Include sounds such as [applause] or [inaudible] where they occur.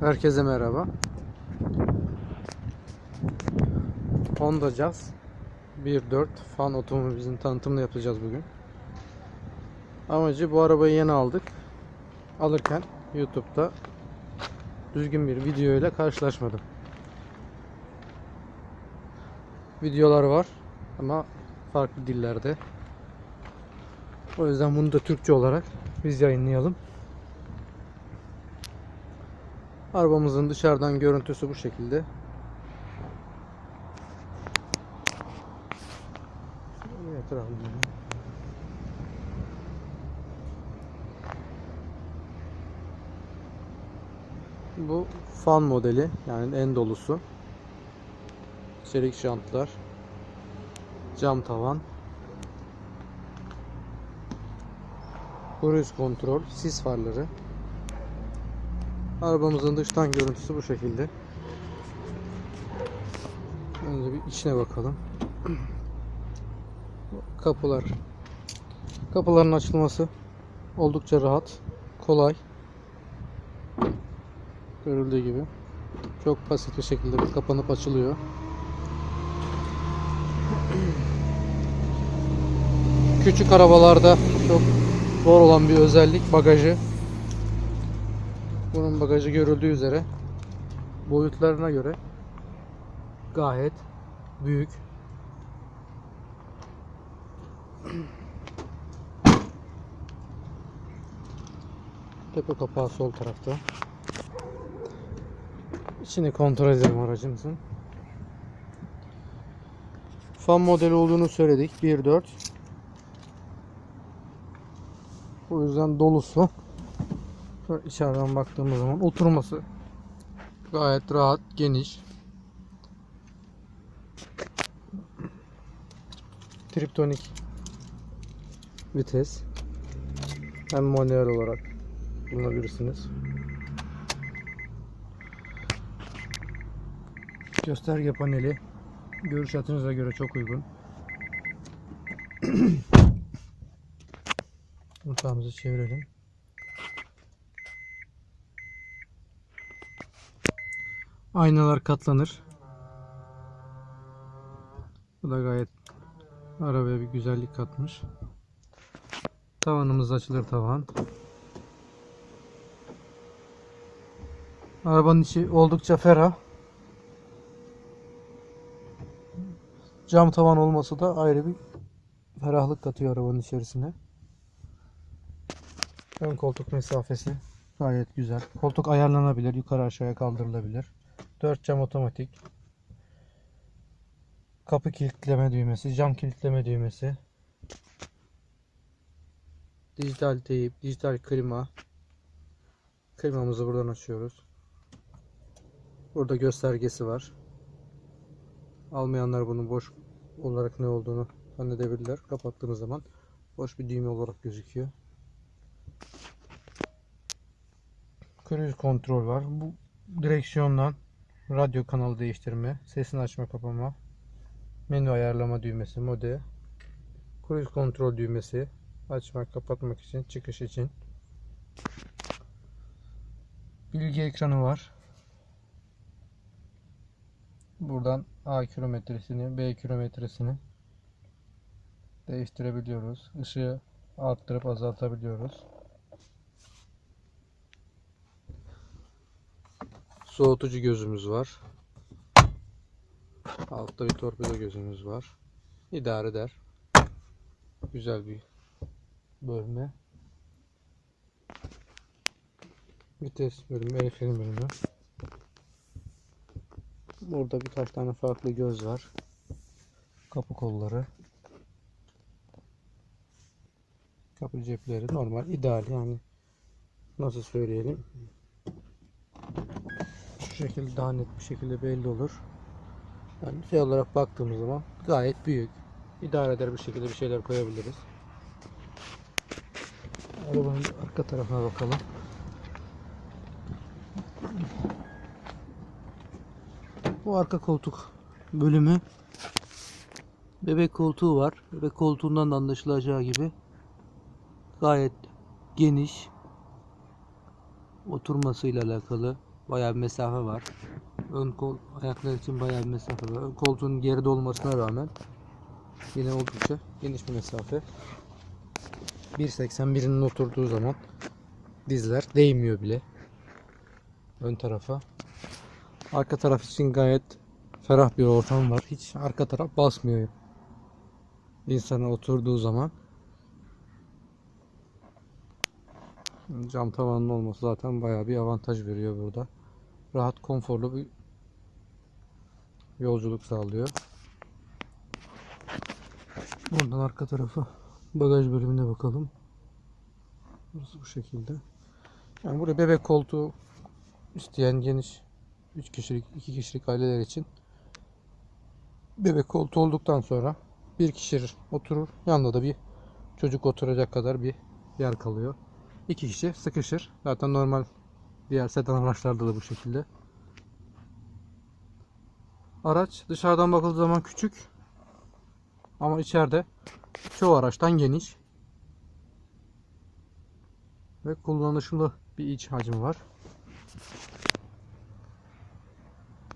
Herkese merhaba. Honda Jazz 1.4 fan otomobilimizin tanıtımını yapacağız bugün. Amacı bu arabayı yeni aldık. Alırken YouTube'da düzgün bir video ile karşılaşmadım. Videolar var ama farklı dillerde. O yüzden bunu da Türkçe olarak biz yayınlayalım. Arabamızın dışarıdan görüntüsü bu şekilde. Bu fan modeli yani en dolusu. Çelik jantlar. Cam tavan. Cruise kontrol, sis farları. Arabamızın dıştan görüntüsü bu şekilde. Önce bir içine bakalım. [clears throat] Kapılar. Kapıların açılması oldukça rahat, kolay. Görüldüğü gibi. Çok basit bir şekilde kapanıp açılıyor. [clears throat] Küçük arabalarda çok zor olan bir özellik bagajı. Bunun bagajı görüldüğü üzere boyutlarına göre gayet büyük. Tepe kapağı sol tarafta. İçini kontrol edelim aracımızın. Fan modeli olduğunu söyledik. 1.4 O yüzden dolusu. Şöyle içeriden baktığımız zaman oturması gayet rahat, geniş. Triptonik vites. Hem manuel olarak kullanabilirsiniz. Gösterge paneli görüş açınıza göre çok uygun. [clears throat] Mutfağımızı çevirelim. Aynalar katlanır. Bu da gayet arabaya bir güzellik katmış. Tavanımız açılır tavan. Arabanın içi oldukça ferah. Cam tavan olması da ayrı bir ferahlık katıyor arabanın içerisine. Ön koltuk mesafesi gayet güzel. Koltuk ayarlanabilir, yukarı aşağıya kaldırılabilir. 4 cam otomatik. Kapı kilitleme düğmesi, cam kilitleme düğmesi. Dijital teyip, dijital klima. Klimamızı buradan açıyoruz. Burada göstergesi var. Almayanlar bunun boş olarak ne olduğunu zannedebilirler. Kapattığınız zaman boş bir düğme olarak gözüküyor. Cruise kontrol var. Bu direksiyondan radyo kanalı değiştirme, sesini açma kapama, menü ayarlama düğmesi, mode, cruise kontrol düğmesi, açmak kapatmak için, çıkış için. Bilgi ekranı var. Buradan A kilometresini, B kilometresini değiştirebiliyoruz. Işığı arttırıp azaltabiliyoruz. Soğutucu gözümüz var. Altta bir torpido gözümüz var. İdare eder. Güzel bir bölme. Vites bölümü, el freni bölümü. Burada birkaç tane farklı göz var. Kapı kolları. Kapı cepleri normal, ideal yani. Nasıl söyleyelim? Şu şekilde daha net bir şekilde belli olur. Yani şey olarak baktığımız zaman gayet büyük. İdare eder bir şekilde bir şeyler koyabiliriz. Arabanın arka tarafına bakalım. Bu arka koltuk bölümü bebek koltuğu var. Bebek koltuğundan da anlaşılacağı gibi gayet geniş oturmasıyla alakalı Bayağı bir mesafe var. Ön kol ayaklar için bayağı bir mesafe var. Ön koltuğun geride olmasına rağmen yine oldukça geniş bir mesafe. 1.80 birinin oturduğu zaman dizler değmiyor bile ön tarafa. Arka taraf için gayet ferah bir ortam var. Hiç arka taraf basmıyor. İnsana oturduğu zaman. Cam tavanın olması zaten bayağı bir avantaj veriyor burada. Rahat, konforlu bir yolculuk sağlıyor. Buradan arka tarafa bagaj bölümüne bakalım. Burası bu şekilde. Yani burada bebek koltuğu isteyen geniş 3 kişilik 2 kişilik aileler için bebek koltuğu olduktan sonra bir kişi oturur. Yanında da bir çocuk oturacak kadar bir yer kalıyor. İki kişi sıkışır. Zaten normal diğer sedan araçlarda da bu şekilde. Araç dışarıdan bakıldığı zaman küçük ama içeride çoğu araçtan geniş ve kullanışlı bir iç hacmi var.